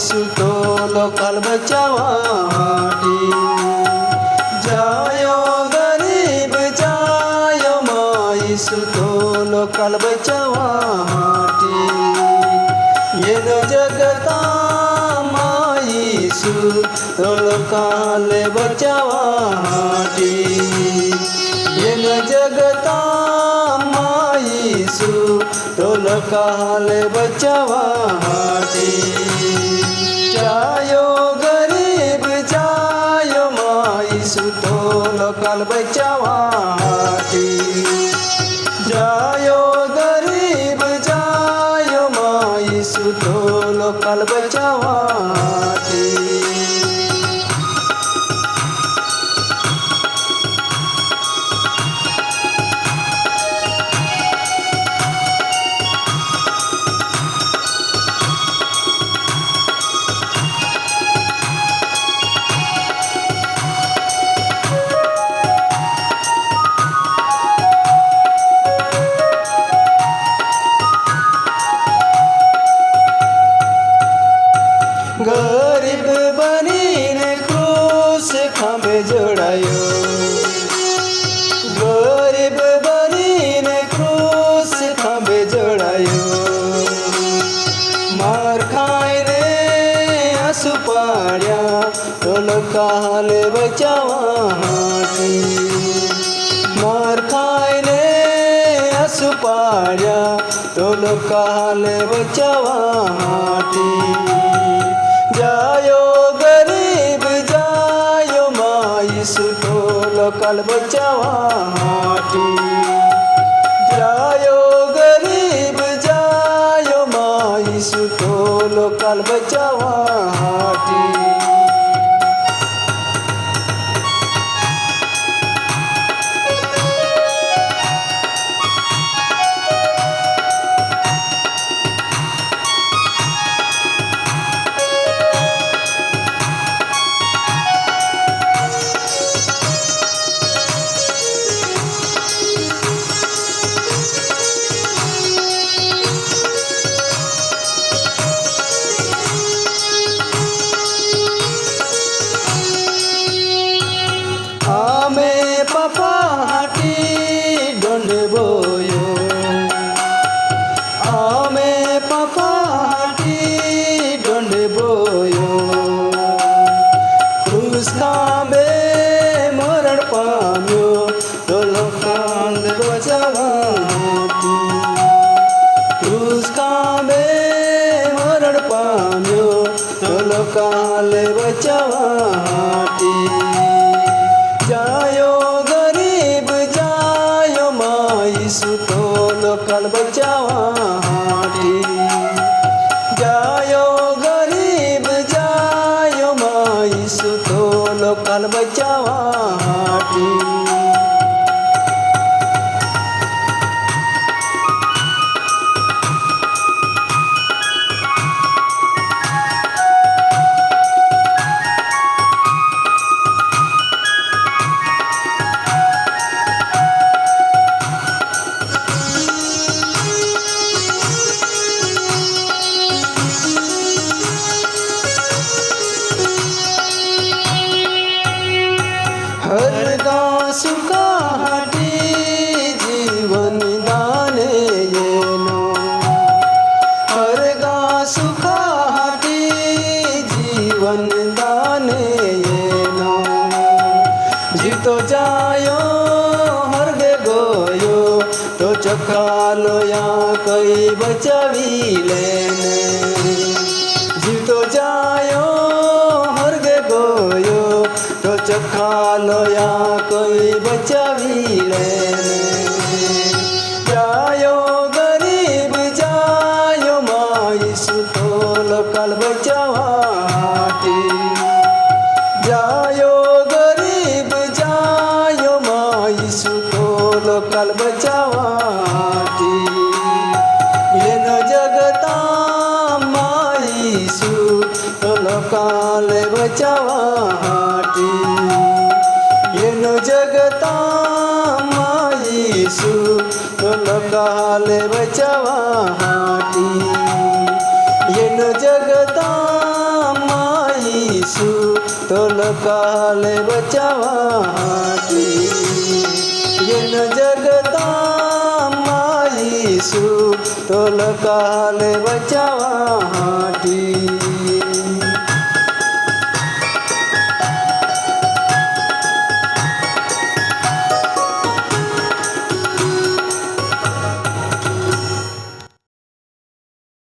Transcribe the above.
Local बचावाटी। जायो गरीब जायो माई सुतो लोकाल बचावाटी। येन जगता माईसु लोकाल बचावाटी। येन जगता माईसु लोकाल बचावाटी। तो कालबाईच्या वाटी. जायो गरीब जायो माई सुतो लोकाल काल बचावाटी मार खायले असु पाड्या तोल काल बचावाटी जायो गरीब जायो माईस तोल लोकल बचावाटी जायो गरीब जायो माईस तोल काल बचावाटी माई सुतो लोकल बचावाटी जायो गरीब जायो माई सुतो लोकल बचावाटी हर तो चकालो या कई बचावी लेने जीतो जायो हर गे गोयो तो चखालो या कोई बचावी लेने जायो गरीब जायो माई लय बचावा हाटी येनो जगता माईसू लोकाले बचावा हाटी जगता माईसू तो लोकाले बचावा हाटी जगता माईसू तो लोकाले बचावा